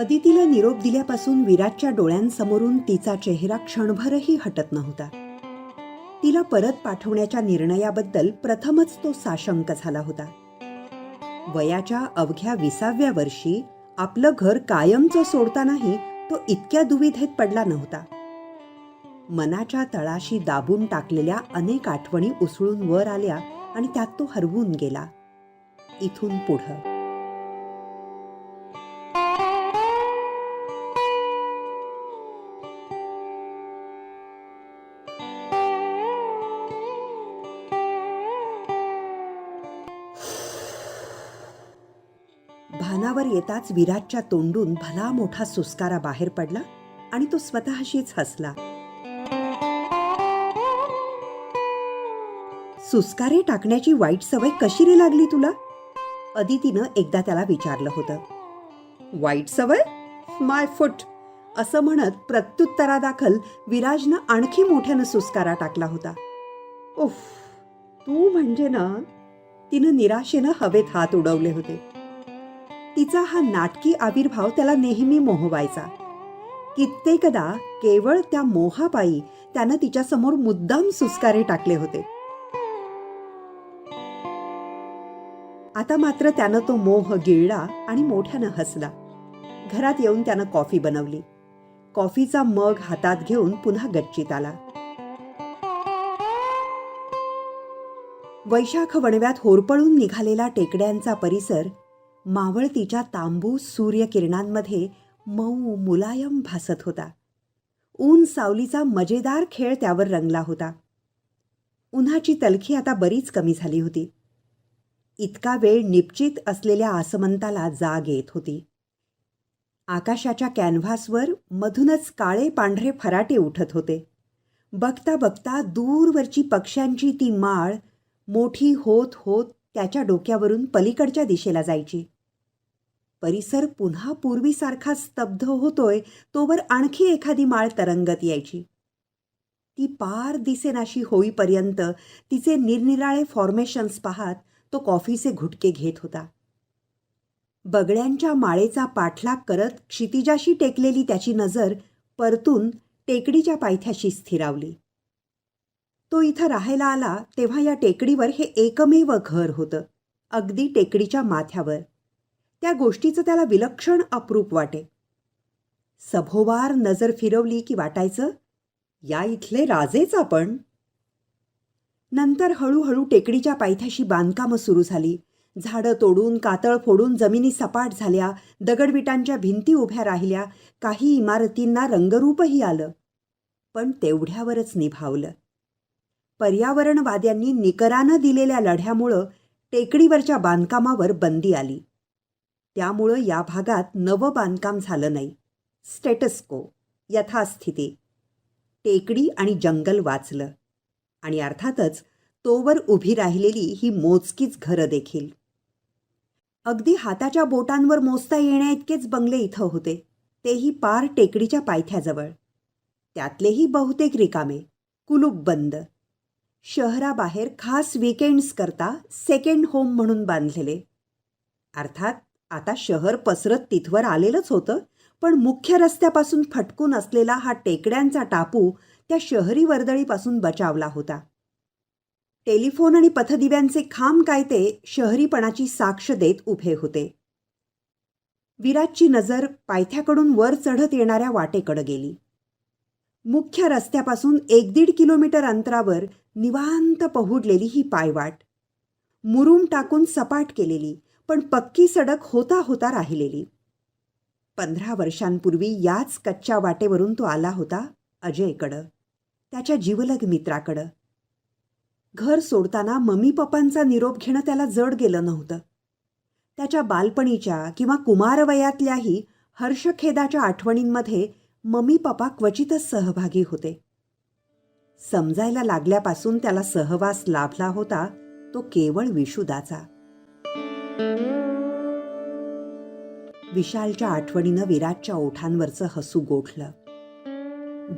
अदितीला निरोप दिल्यापासून विराटच्या डोळ्यांसमोरून तिचा चेहरा क्षणभरही हटत नव्हता. तिला परत पाठवण्याच्या निर्णयाबद्दल प्रथमच तो साशंक झाला होता. वयाच्या अवघ्या विसाव्या वर्षी आपलं घर कायमचं सोडतानाही तो इतक्या दुविधेत पडला नव्हता. मनाच्या तळाशी दाबून टाकलेल्या अनेक आठवणी उसळून वर आल्या आणि त्यात तो हरवून गेला. इथून पुढं भानावर येताच विराटच्या तोंडून भला मोठा सुस्कारा बाहेर पडला आणि तो स्वतःशीच हसला. सुस्कारे टाकण्याची वाईट सवय कशी रे लागली तुला? अदितीनं एकदा त्याला विचारलं होतं. वाईट सवय? My foot. असं म्हणत प्रत्युत्तरादाखल विराजनं आणखी मोठ्यानं सुस्कारा टाकला होता. उफ तू म्हणजे ना तिनं निराशेनं हवेत हात उडवले होते. तिचा हा नाटकी आविर्भाव त्याला नेहमी मोहवायचा. कित्येकदा केवळ त्या मोहापायी त्यानं तिच्यासमोर मुद्दाम सुस्कारे टाकले होते. आता मात्र त्यानं तो मोह गिळला आणि मोठ्यानं हसला. घरात येऊन त्यानं कॉफी बनवली. कॉफीचा मग हातात घेऊन पुन्हा गच्चीत आला. वैशाख वणव्यात होरपळून निघालेला टेकड्यांचा परिसर मावळतीच्या तांबूस सूर्यकिरणांमध्ये मऊ मुलायम भासत होता. ऊन सावलीचा मजेदार खेळ त्यावर रंगला होता. उन्हाची तलखी आता बरीच कमी झाली होती. इतका वेळ निपचित असलेल्या आसमंताला जाग येत होती. आकाशाच्या कॅनव्हासवर मधूनच काळे पांढरे फराटे उठत होते. बघता बघता दूरवरची पक्ष्यांची ती माळ मोठी होत होत त्याच्या डोक्यावरून पलीकडच्या दिशेला जायची. परिसर पुन्हा पूर्वीसारखा स्तब्ध होतोय तोवर आणखी एखादी माळ तरंगत यायची. ती पार दिसेनाशी होईपर्यंत तिचे निरनिराळे फॉर्मेशन्स पाहत तो कॉफीचे घुटके घेत होता. बगड्यांच्या माळेचा पाठलाग करत क्षितिजाशी टेकलेली त्याची नजर परतून टेकडीच्या पायथ्याशी स्थिरावली. तो इथं राहायला आला तेव्हा या टेकडीवर हे एकमेव घर होतं अगदी टेकडीच्या माथ्यावर. त्या गोष्टीचं त्याला विलक्षण अप्रूप वाटे. सभोवार नजर फिरवली की वाटायचं या इथले राजेच आपण. नंतर हळूहळू टेकडीच्या पायथ्याशी बांधकामं सुरू झाली. झाडं तोडून कातळ फोडून जमिनी सपाट झाल्या दगडविटांच्या भिंती उभ्या राहिल्या काही इमारतींना रंगरूपही आलं. पण तेवढ्यावरच निभावलं. पर्यावरणवाद्यांनी निकरानं दिलेल्या लढ्यामुळं टेकडीवरच्या बांधकामावर बंदी आली. त्यामुळं या भागात नवं बांधकाम झालं नाही. स्टेटस्को यथास्थिती. टेकडी आणि जंगल वाचलं. आणि अर्थातच तोवर उभी राहिलेली ही मोजकीच घरं देखील. अगदी हाताच्या बोटांवर मोजता येण्याइतकेच बंगले इथं होते. तेही पार टेकडीच्या पायथ्याजवळ. त्यातलेही बहुतेक रिकामे. कुलूप बंद. शहराबाहेर खास विकेंड्स करता सेकंड होम म्हणून बांधलेले. अर्थात आता शहर पसरत तिथवर आलेलंच होतं पण मुख्य रस्त्यापासून फटकून असलेला हा टेकड्यांचा टापू त्या शहरी वर्दळीपासून बचावला होता. टेलिफोन आणि पथदिव्यांचे खांब काय ते शहरीपणाची साक्ष देत उभे होते. विराटची नजर पायथ्याकडून वर चढत येणाऱ्या वाटेकडे गेली. मुख्य रस्त्यापासून एक दीड किलोमीटर अंतरावर निवांत पहुडलेली ही पायवाट. मुरूम टाकून सपाट केलेली पण पक्की सडक होता होता राहिलेली. पंधरा वर्षांपूर्वी याच कच्च्या वाटेवरून तो आला होता अजयकडं त्याच्या जीवलग मित्राकडं. घर सोडताना मम्मी पप्पांचा निरोप घेणं त्याला जड गेलं नव्हतं. त्याच्या बालपणीच्या किंवा कुमारवयातल्याही हर्षखेदाच्या आठवणींमध्ये मम्मी पप्पा क्वचितच सहभागी होते. समजायला लागल्यापासून त्याला सहवास लाभला होता तो केवळ विशुदाचा विशालच्या आठवणीनं विराटच्या ओठांवरचं हसू गोठलं.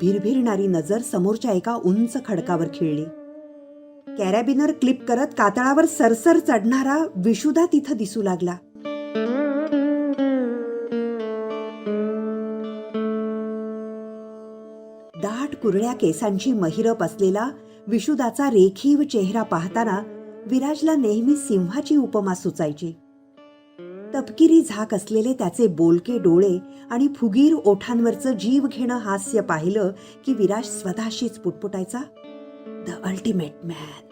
भिरभिरणारी नजर समोरच्या एका उंच खडकावर खिळली. कॅरॅबिनर क्लिप करत कातळावर सरसर चढणारा विशुदा तिथं दिसू लागला. दाट कुरळ्या केसांची महिरप असलेला विशुदाचा रेखीव चेहरा पाहताना विराजला नेहमी सिंहाची उपमा सुचायची. तपकिरी झाक असलेले त्याचे बोलके डोळे आणि फुगीर ओठांवरचं जीव घेणं हास्य पाहिलं की विराज स्वतःशीच पुटपुटायचा द अल्टिमेट मॅन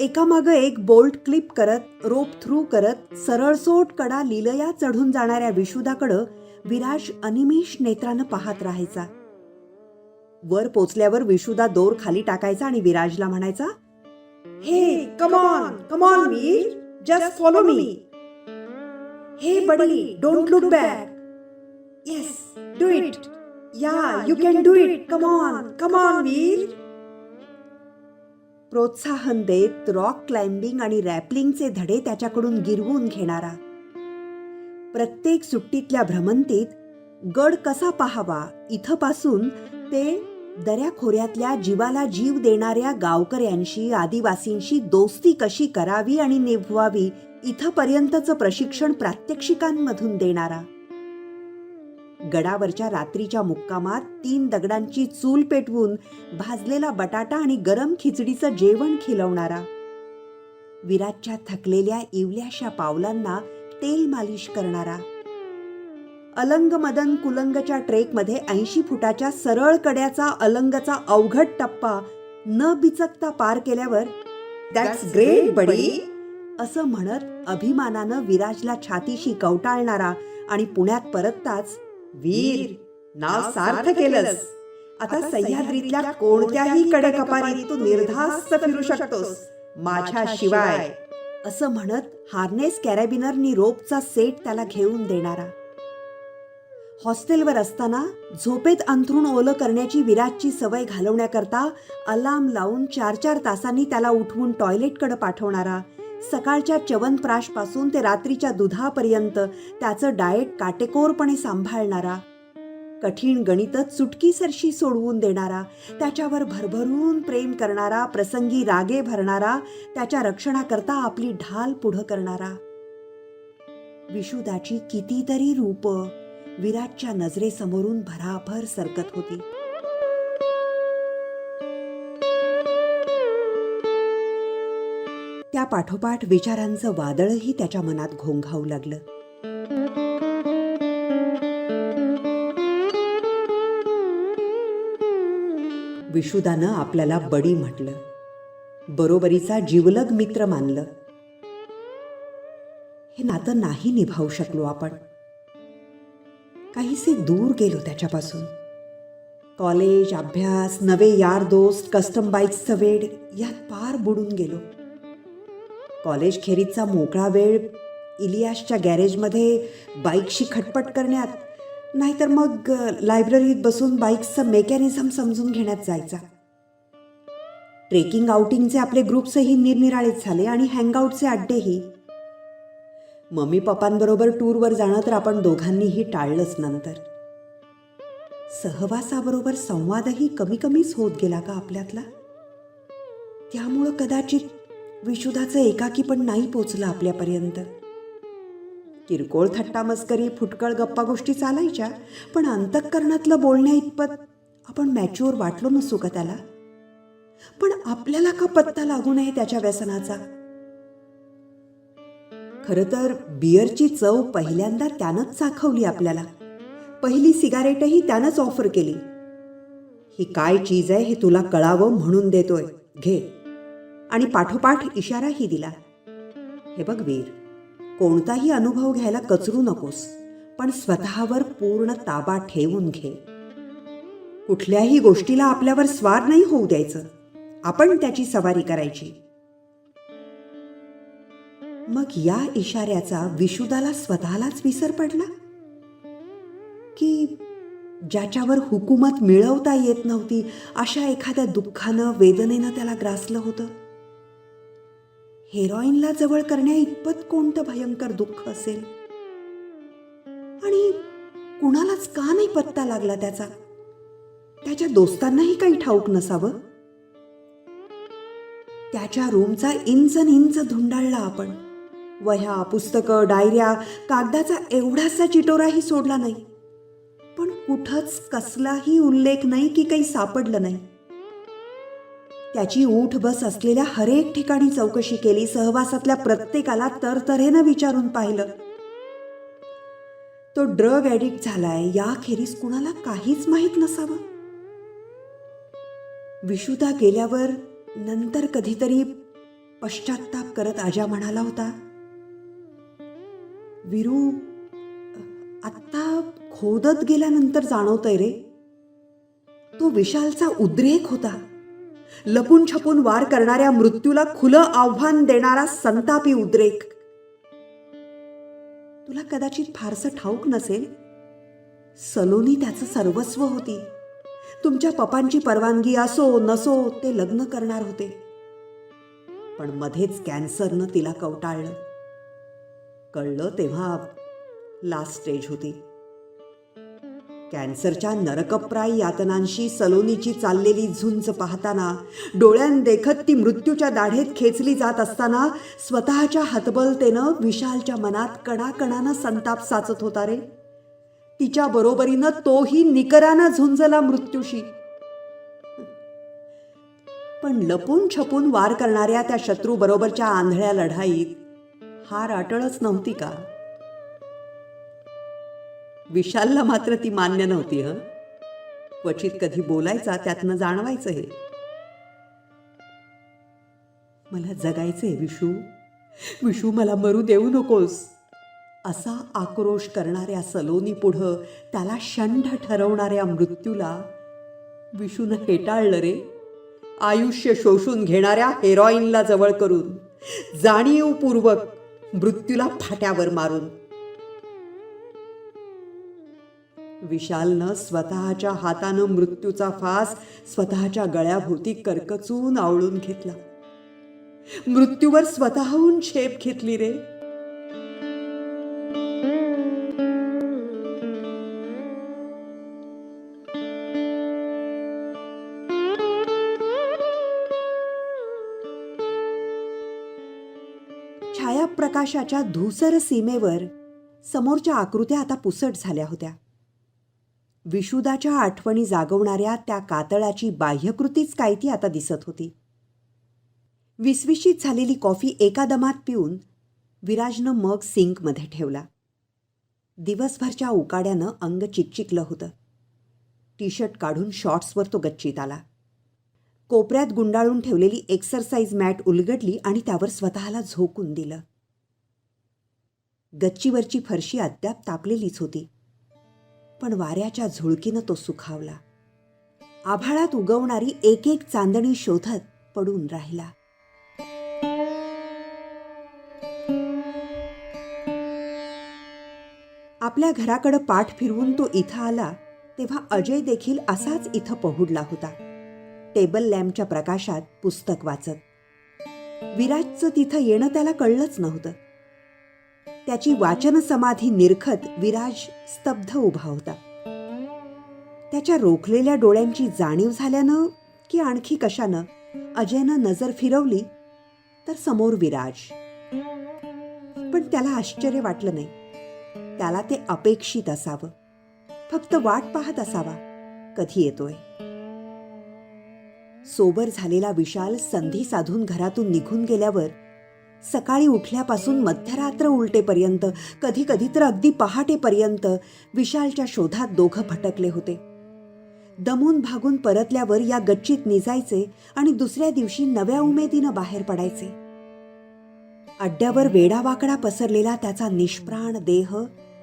एकामागं एक बोल्ट क्लिप करत रोप थ्रू करत सरळसोट कडा लिलया चढून जाणाऱ्या विशुदाकडं विराज अनिमिष नेत्रानं पाहत राहायचा. वर पोचल्यावर विशुदा दोर खाली टाकायचा आणि विराजला म्हणायचा हे come on come on Veer just follow me hey buddy don't look back yes do it yeah you can do it come on come on Veer. प्रोत्साहन देत रॉक क्लाइम्बिंग आणि रॅपलिंगचे धडे त्याच्याकडून गिरवून घेणारा. प्रत्येक सुट्टीतल्या भ्रमंतीत गड कसा पाहावा इथपासून ते दऱ्याखोऱ्यातल्या जीवाला जीव देणाऱ्या गावकऱ्यांशी आदिवासींशी दोस्ती कशी करावी आणि निभवावी इथपर्यंतचं प्रशिक्षण प्रात्यक्षिकांमधून देणारा. गडावरच्या रात्रीच्या मुक्कामात तीन दगडांची चूल पेटवून भाजलेला बटाटा आणि गरम खिचडीचं जेवण खिलवणारा. विराटच्या थकलेल्या इवल्याशा पावलांना तेल मालिश करणारा. अलंग मदन कुलंगच्या ट्रेकमध्ये ऐंशी फुटाच्या सरळ कड्याचा अलंगचा अवघड टप्पा न बिचकता पार केल्यावर दॅट्स ग्रेट बडी असं म्हणत अभिमानानं विराजला छातीशी कवटाळणारा आणि पुण्यात परतताच वीर नाव सार्थ केलंस. आता सह्याद्रीतल्या कोणत्याही कडेकपारीत तू निर्धास्त फिरू शकतोस. माझ्या शिवाय असं म्हणत हार्नेस कॅरेबिनरनी रोपचा सेट त्याला घेऊन देणारा. हॉस्टेलवर असताना झोपेत अंथरूण ओलं करण्याची विराजची सवय घालवण्याकरता अलार्म लावून चार चार तासांनी त्याला उठवून टॉयलेटकडे पाठवणारा. सकाळच्या च्यवनप्राशपासून ते रात्रीच्या दुधापर्यंत त्याचं डाएट काटेकोरपणे सांभाळणारा. कठीण गणितच चुटकीसरशी सोडवून देणारा त्याच्यावर भरभरून प्रेम करणारा प्रसंगी रागे भरणारा त्याच्या रक्षणाकरता आपली ढाल पुढं करणारा. विशुदाची कितीतरी रूपं विराटच्या नजरेसमोरून भराभर सरकत होती. त्या पाठोपाठ विचारांचं वादळही त्याच्या मनात घोंघावू लागलं. विशुदानं आपल्याला बडी म्हटलं. बरोबरीचा जीवलग मित्र मानलं. हे नातं नाही निभावू शकलो आपण. काहीसे दूर गेलो त्याच्यापासून. कॉलेज अभ्यास नवे यार दोस्त कस्टम बाईक्सचं वेड यात पार बुडून गेलो. कॉलेज खेरीचा मोकळा वेळ इलियासच्या गॅरेजमध्ये बाईकशी खटपट करण्यात नाहीतर मग लायब्ररीत बसून बाईक्सचं मेकॅनिझम समजून घेण्यात जायचा. ट्रेकिंग आउटिंगचे आपले ग्रुप्सही निरनिराळेच झाले आणि हँगआउटचे अड्डेही मम्मी पप्पांबरोबर टूरवर जाणं तर आपण दोघांनीही टाळलंच नंतर. सहवासाबरोबर संवादही कमी कमीच होत गेला का आपल्यातला? त्यामुळं कदाचित विशुदाचं एकाकी पण नाही पोचलं आपल्यापर्यंत. किरकोळ थट्टा मस्करी फुटकळ गप्पा गोष्टी चालायच्या पण अंतःकरणातलं बोलण्या इतपत आपण मॅच्युअर वाटलो नसू का त्याला? पण आपल्याला का पत्ता लागू नये त्याच्या व्यसनाचा? खरं तर बियरची चव पहिल्यांदा त्यानंच चाखवली आपल्याला. पहिली सिगारेटही त्यानंच ऑफर केली. ही काय चीज आहे हे तुला कळावं म्हणून देतोय. घे. आणि पाठोपाठ इशाराही दिला. हे बघ वीर कोणताही अनुभव घ्यायला कचरू नकोस पण स्वतःवर पूर्ण ताबा ठेवून घे. कुठल्याही गोष्टीला आपल्यावर स्वार नाही होऊ द्यायचं. आपण त्याची सवारी करायची. मग या इशाऱ्याचा विशुदाला स्वतःलाच विसर पडला? की ज्याच्यावर हुकूमत मिळवता येत नव्हती अशा एखाद्या दुःखानं वेदनेनं त्याला ग्रासलं होतं? हेरॉईनला जवळ करण्या इतपत कोणतं भयंकर दुःख असेल? आणि कुणालाच का नाही पत्ता लागला त्याचा? त्याच्या दोस्तांनाही काही ठाऊक नसावं? त्याच्या रूमचा इंच इंच धुंडाळला आपण. वह्या पुस्तकं डायऱ्या कागदाचा एवढासा चिटोराही सोडला नाही. पण कुठंच कसलाही उल्लेख नाही की काही सापडलं नाही. त्याची ऊठ बस असलेल्या हरेक ठिकाणी चौकशी केली सहवासातल्या प्रत्येकाला तरतऱ्हेनं विचारून पाहिलं. तो ड्रग ॲडिक्ट झालाय याखेरीज कुणाला काहीच माहीत नसावं. विशुदा गेल्यावर नंतर कधीतरी पश्चाताप करत आजा म्हणाला होता विरू आत्ता खोदत गेल्यानंतर जाणवतंय रे. तो विशालचा उद्रेक होता. लपून छपून वार करणाऱ्या मृत्यूला खुलं आव्हान देणारा संतापी उद्रेक. तुला कदाचित फारसं ठाऊक नसेल? सलोनी त्याचं सर्वस्व होती. तुमच्या पप्पांची परवानगी असो नसो ते लग्न करणार होते. पण मध्येच कॅन्सरनं तिला कवटाळलं. कळलं तेव्हा लास्ट स्टेज होती. कॅन्सरच्या नरकप्राय यातनांशी सलोनीची चाललेली झुंज पाहताना डोळ्यांदेखत ती मृत्यूच्या दाढेत खेचली जात असताना स्वतःच्या हतबलतेनं विशालच्या मनात कणाकणानं संताप साचत होता रे. तिच्या बरोबरीनं तोही निकरानं झुंजला मृत्यूशी. पण लपून छपून वार करणाऱ्या त्या शत्रू बरोबरच्या आंधळ्या लढाईत हार अटळच नव्हती का? विशालला मात्र ती मान्य नव्हती ह? क्वचित कधी बोलायचा त्यातनं जाणवायचं हे. मला जगायचंय विशू. विशू मला मरू देऊ नकोस. असा आक्रोश करणाऱ्या सलोनी पुढं त्याला शंढ ठरवणाऱ्या मृत्यूला विशूनं हेटाळलं रे. आयुष्य शोषून घेणाऱ्या हेरॉईनला जवळ करून जाणीवपूर्वक मृत्यूला फाट्यावर मारून. विशालनं स्वतःच्या हातानं मृत्यूचा फास स्वतःच्या गळ्याभोवती करकचून आवळून घेतला. मृत्यूवर स्वतःहून झेप घेतली रे. प्रकाशाच्या धूसर सीमेवर समोरच्या आकृत्या आता पुसट झाल्या होत्या. विशुदाच्या आठवणी जागवणाऱ्या त्या कातळाची बाह्यकृतीच काय ती आता दिसत होती. विसविशीत झालेली कॉफी एका दमात पिऊन विराजनं मग सिंकमध्ये ठेवला. दिवसभरच्या उकाड्यानं अंग चिकचिकलं होतं. टी शर्ट काढून शॉर्ट्सवर तो गच्चीत आला. कोपऱ्यात गुंडाळून ठेवलेली एक्सरसाइज मॅट उलगडली आणि त्यावर स्वतःला झोकून दिलं. गच्चीवरची फरशी अद्याप तापलेलीच होती. पण वाऱ्याच्या झुळकीनं तो सुखावला. आभाळात उगवणारी एक एक चांदणी शोधत पडून राहिला. आपल्या घराकडं पाठ फिरवून तो इथं आला तेव्हा अजय देखील असाच इथं पहुडला होता. टेबल लॅम्पच्या प्रकाशात पुस्तक वाचत. विराजचं तिथं येणं त्याला कळलंच नव्हतं. त्याची वाचन समाधी निरखत विराज स्तब्ध उभा होता. त्याच्या रोखलेल्या डोळ्यांची जाणीव झाल्यानं की आणखी कशानं? अजयनं नजर फिरवली तर समोर विराज. पण त्याला आश्चर्य वाटलं नाही. त्याला ते अपेक्षित असावं. फक्त वाट पाहत असावा. कधी येतोय? सोबर झालेला विशाल संधी साधून घरातून निघून गेल्यावर सकाळी उठल्यापासून मध्यरात्र उलटेपर्यंत कधी कधी तर अगदी पहाटेपर्यंत विशालच्या शोधात दोघं भटकले होते. दमून भागून परतल्यावर या गच्चीत निजायचे आणि दुसऱ्या दिवशी नव्या उमेदीनं बाहेर पडायचे. अड्ड्यावर वेडावाकडा पसरलेला त्याचा निष्प्राण देह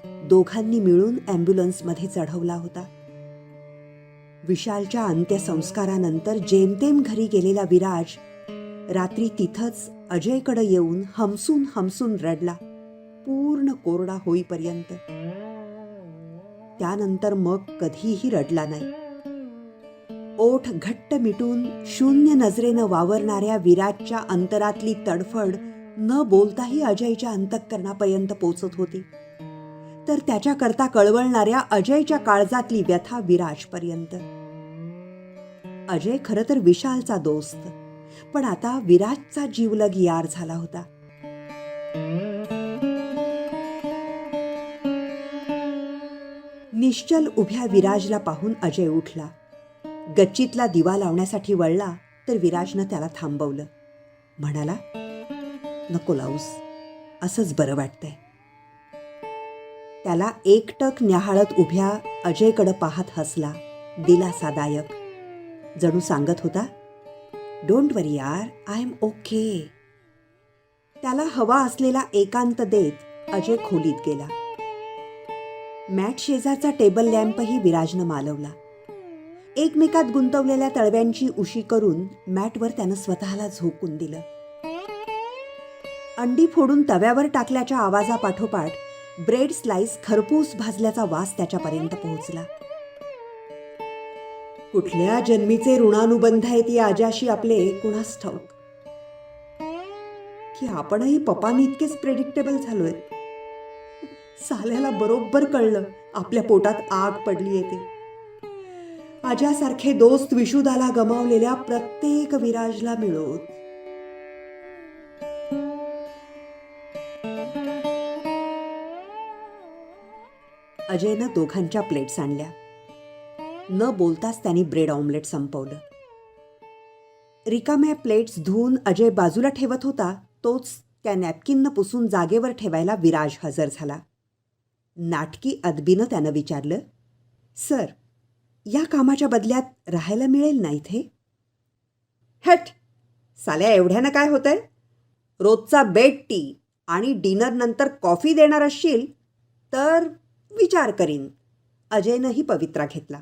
दोघांनी मिळून ॲम्ब्युलन्समध्ये चढवला होता. विशालच्या अंत्यसंस्कारानंतर जेमतेम घरी गेलेला विराज रात्री तिथंच अजयकडं येऊन हमसून हमसून रडला. पूर्ण कोरडा होईपर्यंत. त्यानंतर मग कधीही रडला नाही. ओठ घट्ट मिटून शून्य नजरेनं वावरणाऱ्या विराजच्या अंतरातली तडफड न बोलताही अजयच्या अंतःकरणापर्यंत पोचत होती. तर त्याच्याकरता कळवळणाऱ्या अजयच्या काळजातली व्यथा विराजपर्यंत. अजय खरं तर विशालचा दोस्त. पण आता विराजचा जीवलग यार झाला होता. निश्चल उभ्या विराजला पाहून अजय उठला. गच्चीतला दिवा लावण्यासाठी वळला तर विराजनं त्याला थांबवलं. म्हणाला नको लावूस असंच बरं वाटतंय. त्याला एकटक न्याहाळत उभ्या अजयकडं पाहत हसला दिलासादायक. जणू सांगत होता डोंट वरी यार. आय एम ओके त्याला हवा असलेला एकांत देत अजय खोलीत गेला. मॅट शेजारचा टेबल लॅम्पही विराजनं मालवला. एकमेकात गुंतवलेल्या तळव्यांची उशी करून मॅटवर त्यानं स्वतःला झोकून दिलं. अंडी फोडून तव्यावर टाकल्याच्या आवाजापाठोपाठ ब्रेड स्लाइस खरपूस भाजल्याचा वास त्याच्यापर्यंत पोहोचला. कुठल्या जन्मीचे ऋणानुबंध आहेत या आजाशी आपले कुणास ठाऊक? की आपणही पप्पानी इतकेच प्रेडिक्टेबल झालोय? साल्याला बरोबर कळलं आपल्या पोटात आग पडली येते. आज्यासारखे दोस्त विशुदाला गमावलेल्या प्रत्येक विराजला मिळवत अजयनं दोघांच्या प्लेट्स आणल्या. न बोलताच त्यांनी ब्रेड ऑमलेट संपवलं. रिकाम्या प्लेट्स धुवून अजय बाजूला ठेवत होता तोच त्या नॅपकिननं पुसून जागेवर ठेवायला विराज हजर झाला. नाटकी अदबीनं त्यानं विचारलं सर या कामाच्या बदल्यात राहायला मिळेल ना इथे? हट! साल्या एवढ्यानं काय होतंय? रोजचा बेड टी आणि डिनर नंतर कॉफी देणार असशील तर विचार करीन. अजयनंही पवित्रा घेतला.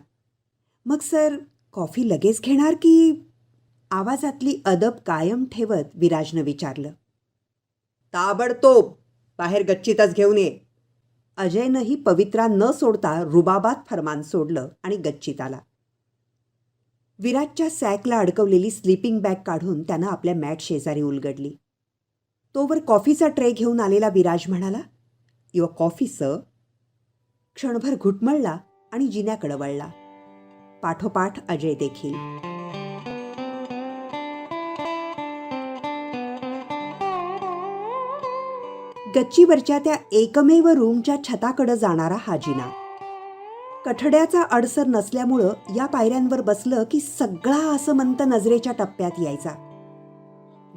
मग सर कॉफी लगेच घेणार की आवाजातली अदब कायम ठेवत विराजनं विचारलं. ताबडतोब बाहेर गच्चीतच घेऊन ये. अजयनंही पवित्रा न सोडता रुबाबात फरमान सोडलं आणि गच्चीत आला. विराजच्या सॅकला अडकवलेली स्लीपिंग बॅग काढून त्यानं आपल्या मॅट शेजारी उलगडली. तोवर कॉफीचा ट्रे घेऊन आलेला विराज म्हणाला युअर कॉफी सर. क्षणभर घुटमळला आणि जिन्याकडं वळला. पाठोपाठ अजय देखील. गच्चीवरच्या त्या एकमेव रूमच्या छताकडं जाणारा हा जिना. कठड्याचा अडसर नसल्यामुळं या पायऱ्यांवर बसलं की सगळा असमंत नजरेच्या टप्प्यात यायचा.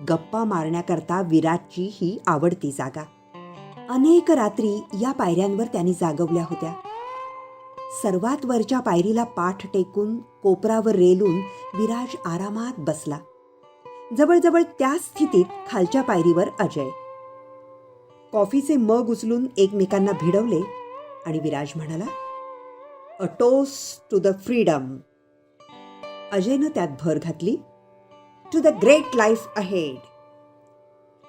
गप्पा मारण्याकरता विराटची ही आवडती जागा. अनेक रात्री या पायऱ्यांवर त्यांनी जागवल्या होत्या. सर्वात वरच्या पायरीला पाठ टेकून कोपरावर रेलून विराज आरामात बसला. जवळजवळ त्या स्थितीत खालच्या पायरीवर अजय. कॉफीचे मग उचलून एकमेकांना भिडवले आणि विराज म्हणाला a toast to the freedom. अजयनं त्यात भर घातली to the great life ahead.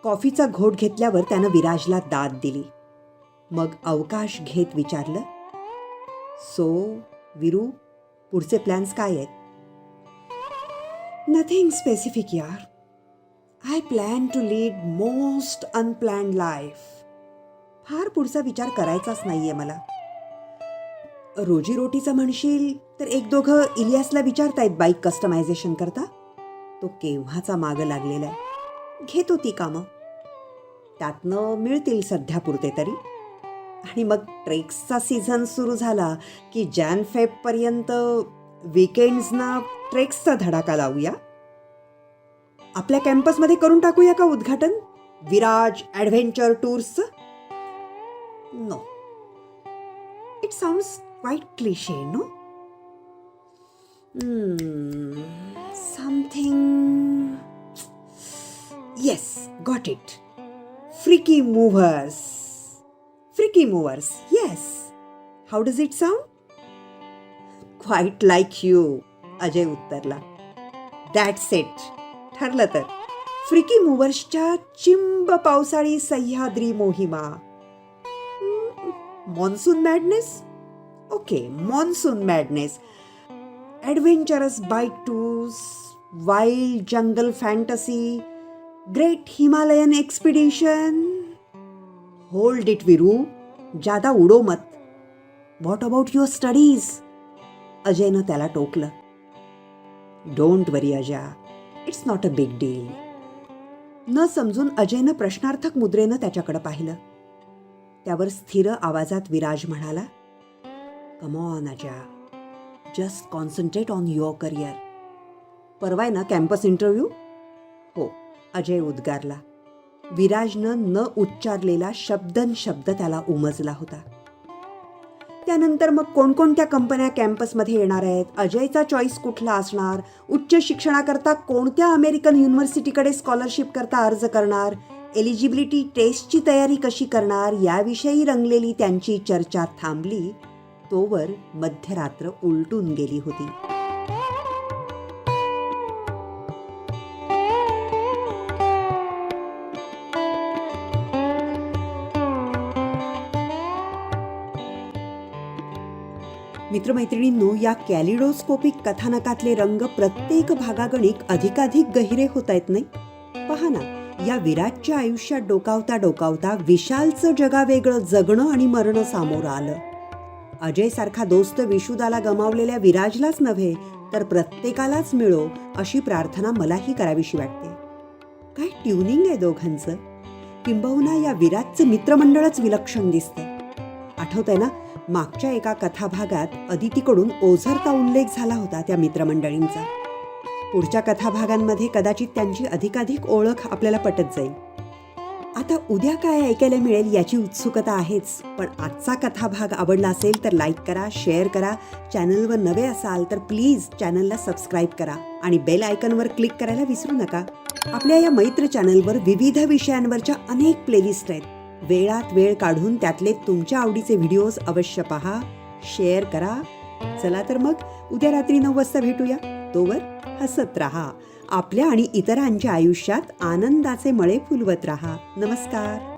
कॉफीचा घोट घेतल्यावर त्यानं विराजला दाद दिली. मग अवकाश घेत विचारलं सो विरू पुढचे प्लॅन्स काय आहेत? नथिंग स्पेसिफिक यार. I plan to lead most unplanned life फार पुढचा विचार करायचाच नाही आहे मला. रोजीरोटीचं म्हणशील तर एक दोघं इलियासला विचारतायत बाईक कस्टमायझेशन करता. तो केव्हाचा मागं लागलेला आहे? घेतो ती कामं. त्यातनं मिळतील सध्या पुरते तरी. आणि मग ट्रेक्सचा सीझन सुरू झाला की जॅन फेबपर्यंत विकेंड्सना ट्रेक्सचा धडाका लावूया? आपल्या कॅम्पसमध्ये करून टाकूया का उद्घाटन? Viraj adventure टूर्सचं? No it sounds quite cliche no something yes got it freaky movers freaky movers yes how does it sound quite like you Ajay उत्तरला that's it ठरलं तर. फ्रिकी मुवर्सच्या चिंब पावसाळी सह्याद्री मोहिमा. Monsoon madness okay monsoon madness adventurous bike tours wild jungle fantasy great Himalayan expedition hold it Viru जादा उडो मत. What about your studies अजयनं त्याला टोकलं. Don't worry Aja. It's not a big deal न समजून अजयनं प्रश्नार्थक मुद्रेनं त्याच्याकडे पाहिलं. त्यावर स्थिर आवाजात विराज म्हणाला come on Aja. Just concentrate on your career परवाय ना कॅम्पस इंटरव्ह्यू हो. अजय उद्गारला विराजनं न उच्चारलेला शब्दन शब्द त्याला उमजला होता. त्यानंतर मग कोणकोणत्या कंपन्या कॅम्पसमध्ये येणार आहेत? अजयचा चॉईस कुठला असणार? उच्च शिक्षणाकरता कोणत्या अमेरिकन युनिव्हर्सिटीकडे स्कॉलरशिप करता अर्ज करणार? एलिजिबिलिटी टेस्टची तयारी कशी करणार? याविषयी रंगलेली त्यांची चर्चा थांबली. तोवर मध्यरात्र उलटून गेली होती. मित्रमैत्रिणींनो या कॅलिडोस्कोपिक कथानकातले रंग प्रत्येक भागागणिक अधिकाधिक गहिरे होत आहेत नाही? पहा ना या विराटच्या आयुष्यात डोकावता डोकावता विशालचं जगावेगळं जगणं आणि मरणं सामोरं आलं. अजयसारखा दोस्त विशुदाला गमावलेल्या विराजलाच नव्हे तर प्रत्येकालाच मिळो अशी प्रार्थना मलाही करावीशी वाटते. काय ट्युनिंग आहे दोघांचं? किंबहुना या विराटचं मित्रमंडळच विलक्षण दिसतंय. आठवतंय ना मागच्या एका कथाभागात अदितीकडून ओझरचा उल्लेख झाला होता त्या मित्रमंडळींचा. पुढच्या कथाभागांमध्ये कदाचित त्यांची अधिकाधिक ओळख आपल्याला पटत जाईल. आता उद्या काय ऐकायला मिळेल याची उत्सुकता आहेच पण आजचा कथाभाग आवडला असेल तर लाईक करा शेअर करा चॅनलवर नवे असाल तर प्लीज चॅनलला सबस्क्राईब करा आणि बेल आयकनवर क्लिक करायला विसरू नका. आपल्या या मैत्र चॅनलवर विविध विषयांवरच्या अनेक प्लेलिस्ट आहेत. वेळात वेळ काढून त्यातले तुमच्या आवडीचे व्हिडिओज अवश्य पहा शेअर करा. चला तर मग उद्या रात्री नऊ वाजता भेटूया. तोवर हसत राहा. आपल्या आणि इतरांच्या आयुष्यात आनंदाचे मळे फुलवत राहा. नमस्कार.